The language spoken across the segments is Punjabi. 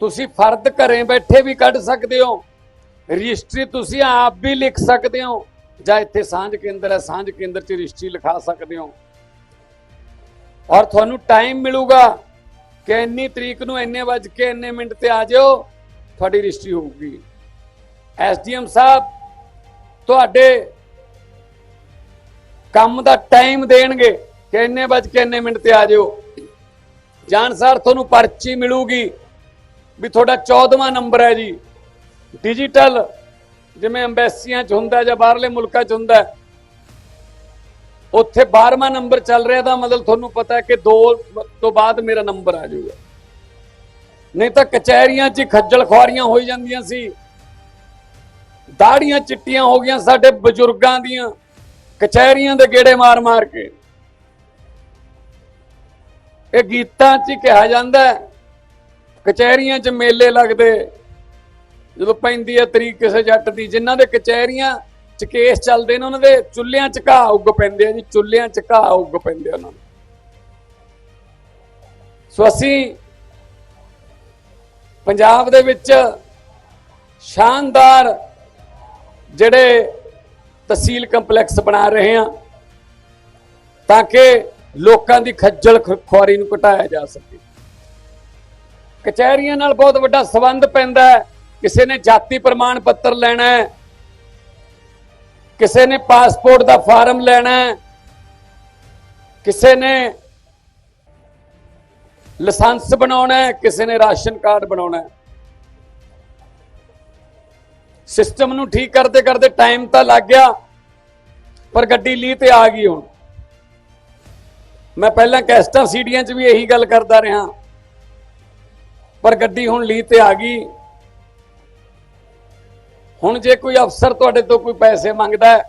ਤੁਸੀਂ ਫਰਦ ਘਰੇ ਬੈਠੇ ਵੀ ਕੱਢ ਸਕਦੇ ਹੋ। ਰਜਿਸਟਰੀ ਤੁਸੀਂ ਆਪ ਵੀ ਲਿਖ ਸਕਦੇ ਹੋ। ਜਾਂ ਇੱਥੇ ਸਾਂਝ ਕੇਂਦਰ ਹੈ, ਸਾਂਝ ਕੇਂਦਰ 'ਚ ਰਜਿਸਟਰੀ ਲਿਖਾ ਸਕਦੇ ਹੋ। ਔਰ ਤੁਹਾਨੂੰ ਟਾਈਮ ਮਿਲੂਗਾ ਕਿ ਇੰਨੀ ਤਰੀਕ ਨੂੰ ਇੰਨੇ ਵਜ ਕੇ ਇੰਨੇ ਮਿੰਟ ਤੇ ਆ ਜਾਓ, ਤੁਹਾਡੀ ਰਜਿਸਟਰੀ ਹੋਊਗੀ। ਐਸਡੀਐਮ ਸਾਹਿਬ, ਤੁਹਾਡੇ ਕੰਮ ਦਾ ਟਾਈਮ ਦੇਣਗੇ ਕਿ ਇੰਨੇ ਵਜ ਕੇ ਇੰਨੇ ਮਿੰਟ ਤੇ ਆ ਜਾਓ। ਜਾਣ ਸਾਰ ਤੁਹਾਨੂੰ ਪਰਚੀ ਮਿਲੂਗੀ। ਵੀ ਤੁਹਾਡਾ 14ਵਾਂ ਨੰਬਰ ਹੈ ਜੀ। ਡਿਜੀਟਲ ਜਿਵੇਂ ਐਮਬੈਸੀਆਂ 'ਚ ਹੁੰਦਾ ਜਾਂ ਬਾਹਰਲੇ ਮੁਲਕਾਂ 'ਚ ਹੁੰਦਾ। ਉੱਥੇ 12ਵਾਂ ਨੰਬਰ ਚੱਲ ਰਿਹਾ ਤਾਂ ਮਤਲਬ ਤੁਹਾਨੂੰ ਪਤਾ ਹੈ ਕਿ 2 ਤੋਂ ਬਾਅਦ ਮੇਰਾ ਨੰਬਰ ਆ ਜਾਊਗਾ। ਨਹੀਂ ਤਾਂ ਕਚਹਿਰੀਆਂ 'ਚ ਹੀ ਖੱਜਲ ਖੁਆਰੀਆਂ ਹੋਈ ਜਾਂਦੀਆਂ ਸੀ। ਦਾੜੀਆਂ ਚਿੱਟੀਆਂ ਹੋ ਗਈਆਂ ਸਾਡੇ ਬਜ਼ੁਰਗਾਂ ਦੀਆਂ। ਕਚਹਿਰੀਆਂ ਦੇ ਗੇੜੇ ਮਾਰ-ਮਾਰ ਕੇ। ਇਹ ਗੀਤਾਂ 'ਚ ਹੀ ਕਿਹਾ ਜਾਂਦਾ ਹੈ ਕਚਹਿਰੀਆਂ 'ਚ ਮੇਲੇ ਲੱਗਦੇ। ਜਦੋਂ ਪੈਂਦੀ ਹੈ ਤਰੀਕ ਕਿਸੇ ਜੱਟ ਦੀ, ਜਿਨ੍ਹਾਂ ਦੇ ਕਚਹਿਰੀਆਂ 'ਚ ਕੇਸ ਚੱਲਦੇ ਨੇ, ਉਹਨਾਂ ਦੇ ਚੁੱਲ੍ਹਿਆਂ 'ਚ ਘਾਹ ਉੱਗ ਪੈਂਦੇ ਆ ਜੀ, ਚੁੱਲ੍ਹਿਆਂ 'ਚ ਘਾਹ ਉੱਗ ਪੈਂਦੇ ਆ ਉਹਨਾਂ ਨੂੰ ਸੋ ਅਸੀਂ ਪੰਜਾਬ ਦੇ ਵਿੱਚ ਸ਼ਾਨਦਾਰ ਜਿਹੜੇ ਤਹਿਸੀਲ ਕੰਪਲੈਕਸ ਬਣਾ ਰਹੇ ਹਾਂ, ਤਾਂ ਕਿ ਲੋਕਾਂ ਦੀ ਖੱਜਲ ਖੁਆਰੀ ਨੂੰ ਘਟਾਇਆ ਜਾ ਸਕੇ। ਕਚਹਿਰੀਆਂ ਨਾਲ ਬਹੁਤ ਵੱਡਾ ਸਬੰਧ ਪੈਂਦਾ ਹੈ। ਕਿਸੇ ਨੇ ਜਾਤੀ ਪ੍ਰਮਾਣ ਪੱਤਰ ਲੈਣਾ ਹੈ। ਕਿਸੇ ਨੇ ਪਾਸਪੋਰਟ ਦਾ ਫਾਰਮ ਲੈਣਾ ਹੈ। ਕਿਸੇ ਨੇ ਲਾਇਸੈਂਸ ਬਣਾਉਣਾ ਹੈ। ਕਿਸੇ ਨੇ ਰਾਸ਼ਨ ਕਾਰਡ ਬਣਾਉਣਾ ਹੈ। ਸਿਸਟਮ ਨੂੰ ਠੀਕ ਕਰਦੇ ਕਰਦੇ ਟਾਈਮ ਤਾਂ ਲੱਗ ਗਿਆ, ਪਰ ਗੱਡੀ ਲੀ ਤੇ ਆ ਗਈ ਹੁਣ। ਮੈਂ ਪਹਿਲਾਂ ਕੈਸਟਾਂ ਸੀਡੀਆਂ 'ਚ ਵੀ ਇਹੀ ਗੱਲ ਕਰਦਾ ਰਿਹਾ। ਪਰ ਗੱਡੀ ਹੁਣ ਲੀ ਤੇ ਆ ਗਈ। ਹੁਣ ਜੇ ਕੋਈ ਅਫਸਰ ਤੁਹਾਡੇ ਤੋਂ ਕੋਈ ਪੈਸੇ ਮੰਗਦਾ ਹੈ,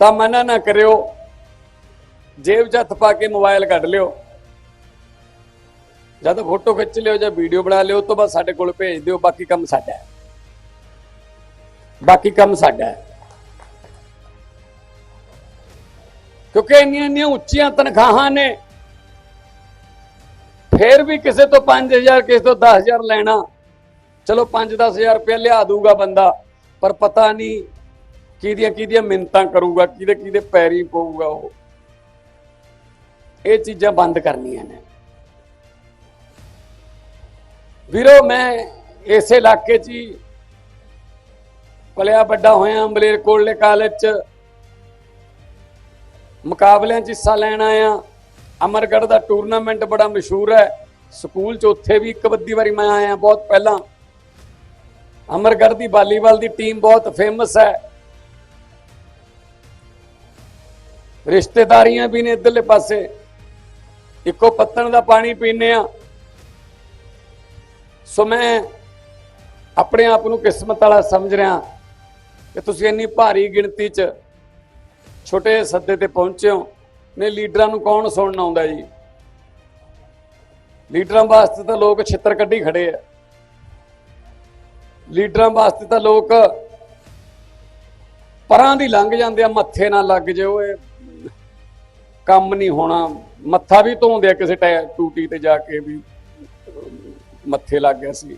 ਤਾਂ ਮਨਾ ਨਾ ਕਰਿਓ। ਜੇਬ 'ਚ ਹੱਥ ਪਾ ਕੇ ਮੋਬਾਈਲ ਕੱਢ ਲਿਓ। ਜਦ ਫੋਟੋ ਖਿੱਚ ਲਿਓ ਜਾਂ ਵੀਡੀਓ ਬਣਾ ਲਿਓ ਉਸ ਤੋਂ ਬਾਅਦ ਸਾਡੇ ਕੋਲ ਭੇਜ ਦਿਓ, ਬਾਕੀ ਕੰਮ ਸਾਡਾ ਹੈ। ਬਾਕੀ ਕੰਮ ਸਾਡਾ ਹੈ। ਕਿਉਂਕਿ ਇੰਨੀਆਂ ਇੰਨੀਆਂ ਉੱਚੀਆਂ ਤਨਖਾਹਾਂ ਨੇ ਫੇਰ ਵੀ ਕਿਸੇ ਤੋਂ 5000 ਕਿਸੇ ਤੋਂ 10000 ਲੈਣਾ। ਚਲੋ 5-10000 ਰੁਪਏ ਲਿਆ ਦੂਗਾ ਬੰਦਾ, ਪਰ ਪਤਾ ਨਹੀਂ ਕਿਹਦੀਆਂ ਕਿਹਦੀਆਂ ਮਿੰਤਾਂ ਕਰੂਗਾ, ਕਿਹਦੇ ਕਿਹਦੇ ਪੈਰੀ ਪਊਗਾ ਉਹ। ਇਹ ਚੀਜ਼ਾਂ ਬੰਦ ਕਰਨੀਆਂ ਨੇ। ਵੀਰੋ, ਮੈਂ ਇਸੇ ਇਲਾਕੇ 'ਚ ਹੀ ਪਲਿਆ ਵੱਡਾ ਹੋਇਆ, ਅੰਬਲੇਰ ਕੋਲਲੇ ਕਾਲਜ 'ਚ ਮੁਕਾਬਲਿਆਂ 'ਚ ਹਿੱਸਾ ਲੈਣ ਆਇਆ। ਅਮਰਗੜ੍ਹ ਦਾ ਟੂਰਨਾਮੈਂਟ ਬੜਾ ਮਸ਼ਹੂਰ ਹੈ। ਸਕੂਲ 'ਚ ਉੱਥੇ ਵੀ ਇੱਕ ਅੱਧੀ ਵਾਰੀ ਮੈਂ ਆਇਆ ਬਹੁਤ ਪਹਿਲਾਂ। ਅਮਰਗੜ੍ਹ ਦੀ ਵਾਲੀਬਾਲ ਦੀ ਟੀਮ ਬਹੁਤ ਫੇਮਸ ਹੈ। ਰਿਸ਼ਤੇਦਾਰੀਆਂ ਵੀ ਨੇ ਇਧਰਲੇ ਪਾਸੇ। ਇੱਕੋ ਪੱਤਣ ਦਾ ਪਾਣੀ ਪੀਨੇ ਆ ਸੋ ਮੈਂ ਆਪਣੇ ਆਪ ਨੂੰ ਕਿਸਮਤ ਵਾਲਾ ਸਮਝ ਰਿਹਾ ਕਿ ਤੁਸੀਂ ਇੰਨੀ ਭਾਰੀ ਗਿਣਤੀ 'ਚ ਛੋਟੇ ਸੱਦੇ ਤੇ ਪਹੁੰਚੇ ਹੋ। ਨੇ ਲੀਡਰਾਂ ਨੂੰ ਕੌਣ ਸੁਣਨ ਆਉਂਦਾ ਜੀ? ਲੀਡਰਾਂ ਵਾਸਤੇ ਤਾਂ ਲੋਕ ਛਿੱਤਰ ਕੱਢੀ ਖੜੇ ਆ। ਲੀਡਰਾਂ ਵਾਸਤੇ ਤਾਂ ਲੋਕ ਪਰਾਂ ਦੀ ਲੰਘ ਜਾਂਦੇ ਆ, ਮੱਥੇ ਨਾਲ ਲੱਗ ਜੇ, ਓਏ ਕੰਮ ਨਹੀਂ ਹੋਣਾ। ਮੱਥਾ ਵੀ ਧੋਂਦੇ ਆ ਕਿਸੇ ਟੈ, ਟੂਟੀ ਤੇ ਜਾ ਕੇ ਵੀ, ਮੱਥੇ ਲੱਗ ਗਿਆ ਸੀ।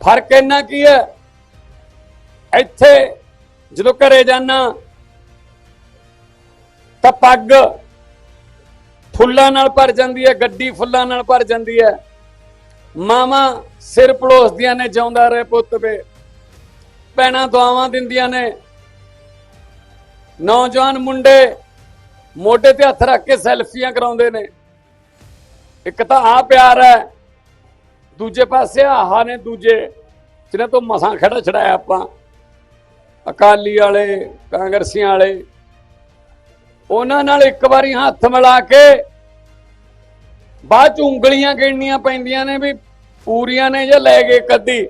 ਫ਼ਰਕ ਇੰਨਾ ਕੀ ਹੈ? ਇੱਥੇ ਜਦੋਂ ਘਰੇ ਜਾਣਾ ਤਾਂ ਪੱਗ ਫੁੱਲਾਂ ਨਾਲ ਭਰ ਜਾਂਦੀ ਹੈ, ਗੱਡੀ ਫੁੱਲਾਂ ਨਾਲ ਭਰ ਜਾਂਦੀ ਹੈ। ਮਾਵਾਂ ਸਿਰ ਪੜੋਸਦੀਆਂ ਨੇ, ਜਿਉਂਦਾ ਰਹੇ ਪੁੱਤ ਵੇ। ਭੈਣਾਂ ਦੁਆਵਾਂ ਦਿੰਦੀਆਂ ਨੇ। ਨੌਜਵਾਨ ਮੁੰਡੇ ਮੋਢੇ ਤੇ ਹੱਥ ਰੱਖ ਕੇ ਸੈਲਫੀਆਂ ਕਰਾਉਂਦੇ ਨੇ। ਇੱਕ ਤਾਂ ਆ ਪਿਆਰ ਹੈ, ਦੂਜੇ ਪਾਸੇ ਆਹਾ ਨੇ ਦੂਜੇ ਜਿਹਨਾਂ ਤੋਂ ਮਸਾਂ ਖੜਾ ਛੜਾਇਆ ਆਪਾਂ। ਅਕਾਲੀ ਵਾਲੇ, ਕਾਂਗਰਸੀਆਂ ਵਾਲੇ ਉਹਨਾਂ ਨਾਲ ਇੱਕ ਵਾਰੀ ਹੱਥ ਮਿਲਾ ਕੇ ਬਾਅਦ ਚ ਉਂਗਲੀਆਂ ਗਿਣਨੀਆਂ ਪੈਂਦੀਆਂ ਨੇ ਵੀ ਪੂਰੀਆਂ ਨੇ ਜਾਂ ਲੈ ਗਏ ਕੱਦੀ।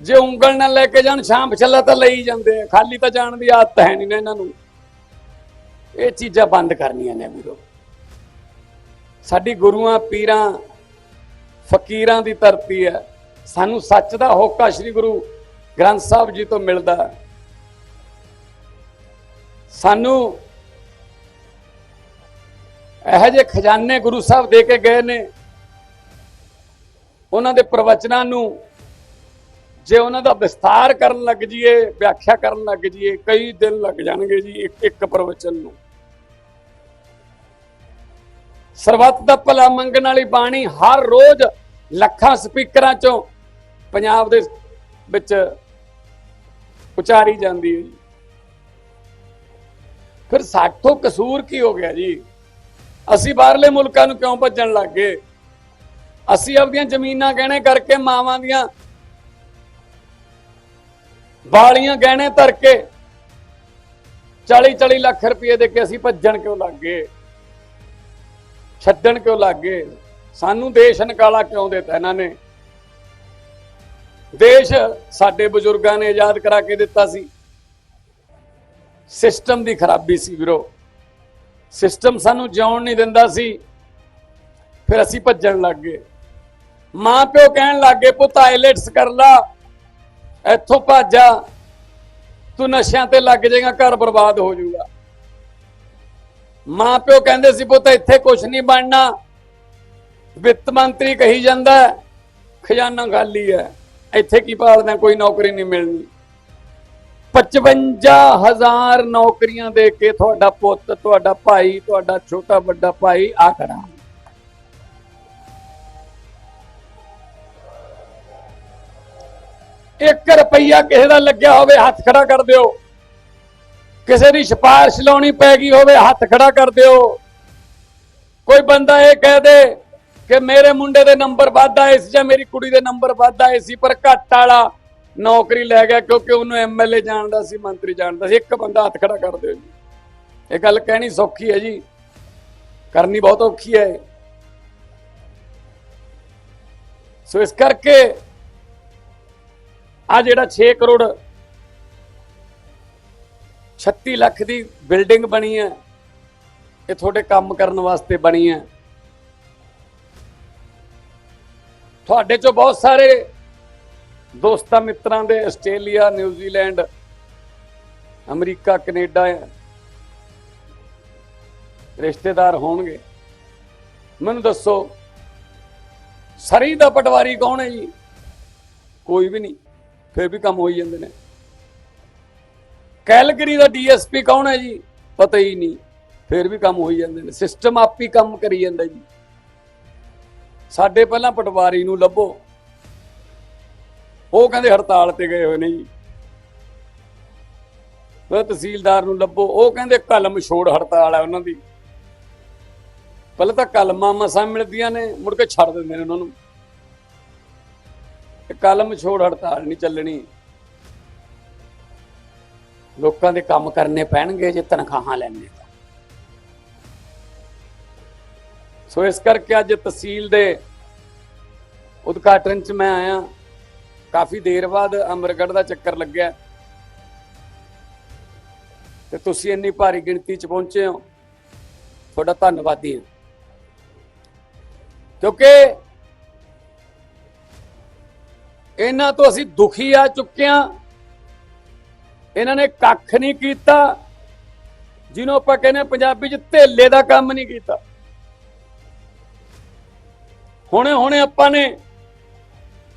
ਜੇ ਉਂਗਲ ਨਾਲ ਲੈ ਕੇ ਜਾਣ ਸ਼ਾਮ ਛੱਲਾ ਤਾਂ ਲਈ ਜਾਂਦੇ ਆ। ਖਾਲੀ ਤਾਂ ਜਾਣ ਦੀ ਆਦਤ ਹੈ ਨਹੀਂ ਨਾ ਇਹਨਾਂ ਨੂੰ। ਇਹ ਚੀਜ਼ਾਂ ਬੰਦ ਕਰਨੀਆਂ ਨੇ ਵੀਰੋ। ਸਾਡੀ ਗੁਰੂਆਂ, ਪੀਰਾਂ, ਫਕੀਰਾਂ ਦੀ ਧਰਤੀ ਹੈ। ਸਾਨੂੰ ਸੱਚ ਦਾ ਹੋਕਾ ਸ੍ਰੀ ਗੁਰੂ ਗ੍ਰੰਥ ਸਾਹਿਬ ਜੀ ਤੋਂ ਮਿਲਦਾ ਹੈ। ਸਾਨੂੰ ਇਹੋ ਜਿਹੇ ਖਜ਼ਾਨੇ ਗੁਰੂ ਸਾਹਿਬ ਦੇ ਕੇ ਗਏ ਨੇ। ਉਹਨਾਂ ਦੇ ਪ੍ਰਵਚਨਾਂ ਨੂੰ ਜੇ ਉਹਨਾਂ ਦਾ ਵਿਸਤਾਰ ਕਰਨ ਲੱਗ ਜੀਏ ਵਿਆਖਿਆ ਕਰਨ ਲੱਗ ਜੀਏ ਕਈ ਦਿਨ ਲੱਗ ਜਾਣਗੇ ਜੀ ਇੱਕ ਇੱਕ ਪ੍ਰਵਚਨ ਨੂੰ। ਸਰਬੱਤ ਦਾ ਭਲਾ ਮੰਗਣ ਵਾਲੀ ਬਾਣੀ ਹਰ ਰੋਜ਼ ਲੱਖਾਂ ਸਪੀਕਰਾਂ ਚੋਂ ਪੰਜਾਬ ਦੇ ਵਿੱਚ ਉਚਾਰੀ ਜਾਂਦੀ ਹੈ ਜੀ। ਫਿਰ ਸਾਥੋਂ ਕਸੂਰ ਕੀ ਹੋ ਗਿਆ ਜੀ? ਅਸੀਂ ਬਾਹਰਲੇ ਮੁਲਕਾਂ ਨੂੰ ਕਿਉਂ ਭੱਜਣ ਲੱਗ ਗਏ? ਅਸੀਂ ਆਪਣੀਆਂ ਜ਼ਮੀਨਾਂ ਗਹਿਣੇ ਕਰਕੇ ਮਾਵਾਂ ਦੀਆਂ ਬਾਲੀਆਂ ਗਹਿਣੇ ਧਰ ਕੇ 40 40 ਲੱਖ ਰੁਪਏ ਦੇ ਕੇ ਅਸੀਂ ਭੱਜਣ ਕਿਉਂ ਲੱਗ ਗਏ? ਛੱਡਣ ਕਿਉਂ ਲੱਗ ਗਏ? ਸਾਨੂੰ ਦੇਸ਼ ਨਿਕਾਲਾ ਕਿਉਂ ਦਿੱਤਾ ਇਹਨਾਂ ਨੇ? ਦੇਸ਼ ਸਾਡੇ ਬਜ਼ੁਰਗਾਂ ਨੇ ਆਜ਼ਾਦ ਕਰਾ ਕੇ ਦਿੱਤਾ ਸੀ। ਸਿਸਟਮ ਦੀ ਖਰਾਬੀ ਸੀ ਵੀਰੋ। ਸਿਸਟਮ ਸਾਨੂੰ ਜਿਉਣ ਨਹੀਂ ਦਿੰਦਾ ਸੀ। ਫਿਰ ਅਸੀਂ ਭੱਜਣ ਲੱਗ ਗਏ। ਮਾਂ ਪਿਓ ਕਹਿਣ ਲੱਗੇ ਪੁੱਤ, ਆਈਲੈਟਸ ਕਰ ਲਾ। ਇੱਥੋਂ ਭੱਜਾ ਤੂੰ ਨਸ਼ਿਆਂ ਤੇ ਲੱਗ ਜਾਏਗਾ, ਘਰ ਬਰਬਾਦ ਹੋ ਜਾਊਗਾ। ਮਾਂ ਪਿਓ ਕਹਿੰਦੇ ਸੀ, ਪੁੱਤ, ਇੱਥੇ ਕੁਝ ਨਹੀਂ ਬਣਨਾ। ਵਿੱਤ ਮੰਤਰੀ ਕਹੀ ਜਾਂਦਾ, ਖਜ਼ਾਨਾ ਖਾਲੀ ਹੈ। ਇੱਥੇ ਕੀ ਪਾਲਦਾ ਕੋਈ ਨੌਕਰੀ ਨਹੀਂ ਮਿਲਣੀ। 55000 ਨੌਕਰੀਆਂ ਦੇ ਕੇ ਤੁਹਾਡਾ ਪੁੱਤ, ਤੁਹਾਡਾ ਭਾਈ, ਤੁਹਾਡਾ ਛੋਟਾ ਵੱਡਾ ਭਾਈ ਆ ਖੜਾ ਇੱਕ ਰੁਪਈਆ ਕਿਸੇ ਦਾ ਲੱਗਿਆ ਹੋਵੇ ਹੱਥ ਖੜਾ ਕਰ ਦਿਓ। ਕਿਸੇ ਦੀ ਸਿਫਾਰਿਸ਼ ਲਾਉਣੀ ਪੈ ਗਈ ਹੋਵੇ ਹੱਥ ਖੜਾ ਕਰ ਦਿਓ। ਕੋਈ ਬੰਦਾ ਇਹ ਕਹਿ ਦੇ ਕਿ ਮੇਰੇ ਮੁੰਡੇ ਦੇ ਨੰਬਰ ਵੱਧ ਆਏ ਸੀ ਜਾਂ ਮੇਰੀ ਕੁੜੀ ਦੇ ਨੰਬਰ ਵੱਧ ਆਏ ਸੀ, ਪਰ ਘੱਟ ਵਾਲਾ ਨੌਕਰੀ ਲੈ ਗਿਆ ਕਿਉਂਕਿ ਉਹਨੂੰ ਐਮਐਲਏ ਜਾਣਦਾ ਸੀ, ਮੰਤਰੀ ਜਾਣਦਾ ਸੀ। ਇੱਕ ਬੰਦਾ ਹੱਥ ਖੜਾ ਕਰ ਦਿਓ ਜੀ। ਇਹ ਗੱਲ ਕਹਿਣੀ ਸੌਖੀ ਹੈ ਜੀ। ਕਰਨੀ ਬਹੁਤ ਔਖੀ ਹੈ। ਸੋ ਇਸ ਕਰਕੇ ਆ ਜਿਹੜਾ 6 ਕਰੋੜ 36 ਲੱਖ ਦੀ ਬਿਲਡਿੰਗ ਬਣੀ ਹੈ, ਇਹ ਤੁਹਾਡੇ ਕੰਮ ਕਰਨ ਵਾਸਤੇ ਬਣੀ ਹੈ। ਤੁਹਾਡੇ ਚੋਂ ਬਹੁਤ ਸਾਰੇ ਦੋਸਤਾਂ ਮਿੱਤਰਾਂ ਦੇ ਆਸਟ੍ਰੇਲੀਆ ਨਿਊਜ਼ੀਲੈਂਡ ਅਮਰੀਕਾ, ਕੈਨੇਡਾ ਰਿਸ਼ਤੇਦਾਰ ਹੋਣਗੇ। ਮੈਨੂੰ ਦੱਸੋ, ਸਰੀ ਦਾ ਪਟਵਾਰੀ ਕੌਣ ਹੈ ਜੀ? ਕੋਈ ਵੀ ਨਹੀਂ, ਫਿਰ ਵੀ ਕੰਮ ਹੋਈ ਜਾਂਦੇ ਨੇ। ਕੈਲਗਰੀ ਦਾ ਡੀਐਸਪੀ ਕੌਣ ਹੈ ਜੀ? ਪਤਾ ਹੀ ਨਹੀਂ, ਫਿਰ ਵੀ ਕੰਮ ਹੋਈ ਜਾਂਦੇ ਨੇ। ਸਿਸਟਮ ਆਪ ਹੀ ਕੰਮ ਕਰੀ ਜਾਂਦਾ ਜੀ। ਸਾਡੇ ਪਹਿਲਾਂ ਪਟਵਾਰੀ ਨੂੰ ਲੱਭੋ। ਉਹ ਕਹਿੰਦੇ ਹੜਤਾਲ ਤੇ ਗਏ ਹੋਏ ਨੇ ਜੀ। ਫਿਰ ਤਹਿਸੀਲਦਾਰ ਨੂੰ ਲੱਭੋ, ਉਹ ਕਹਿੰਦੇ ਕਲਮ ਛੋੜ ਹੜਤਾਲ ਹੈ ਉਹਨਾਂ ਦੀ। ਪਹਿਲਾਂ ਤਾਂ ਕਲਮਾਂ ਮਸਾਂ ਮਿਲਦੀਆਂ ਨੇ, ਮੁੜ ਕੇ ਛੱਡ ਦਿੰਦੇ ਨੇ ਉਹਨਾਂ ਨੂੰ। ਇਹ ਕਲਮ ਛੋੜ ਹੜਤਾਲ ਨਹੀਂ ਚੱਲਣੀ। ਲੋਕਾਂ ਦੇ ਕੰਮ ਕਰਨੇ ਪੈਣਗੇ ਜੇ ਤਨਖਾਹਾਂ ਲੈਣੇ ਤਾਂ। ਸੋ ਇਸ ਕਰਕੇ ਅੱਜ ਤਹਿਸੀਲ ਦੇ ਉਦਘਾਟਨ ਚ ਮੈਂ ਆਇਆ। ਕਾਫੀ ਦੇਰ ਬਾਅਦ ਅਮਰਗੜ੍ਹ ਦਾ ਚੱਕਰ ਲੱਗਿਆ। ਤੇ ਤੁਸੀਂ ਇੰਨੀ ਭਾਰੀ ਗਿਣਤੀ ਚ ਪਹੁੰਚੇ ਹੋ। ਤੁਹਾਡਾ ਧੰਨਵਾਦੀ ਹਾਂ। ਕਿਉਂਕਿ ਇਹਨਾਂ ਤੋਂ ਅਸੀਂ ਦੁਖੀ ਆ ਚੁੱਕੇ ਹਾਂ। ਇਹਨਾਂ ਨੇ ਕੱਖ ਨਹੀਂ ਕੀਤਾ, ਜਿਹਨੂੰ ਆਪਾਂ ਕਹਿੰਦੇ ਪੰਜਾਬੀ ਚ ਧੇਲੇ ਦਾ ਕੰਮ ਨਹੀਂ ਕੀਤਾ। ਹੁਣੇ ਹੁਣੇ ਆਪਾਂ ਨੇ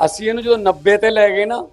ਅਸੀਂ ਇਹਨੂੰ ਜਦੋਂ 90 ਤੇ ਲੈ ਗਏ ਨਾ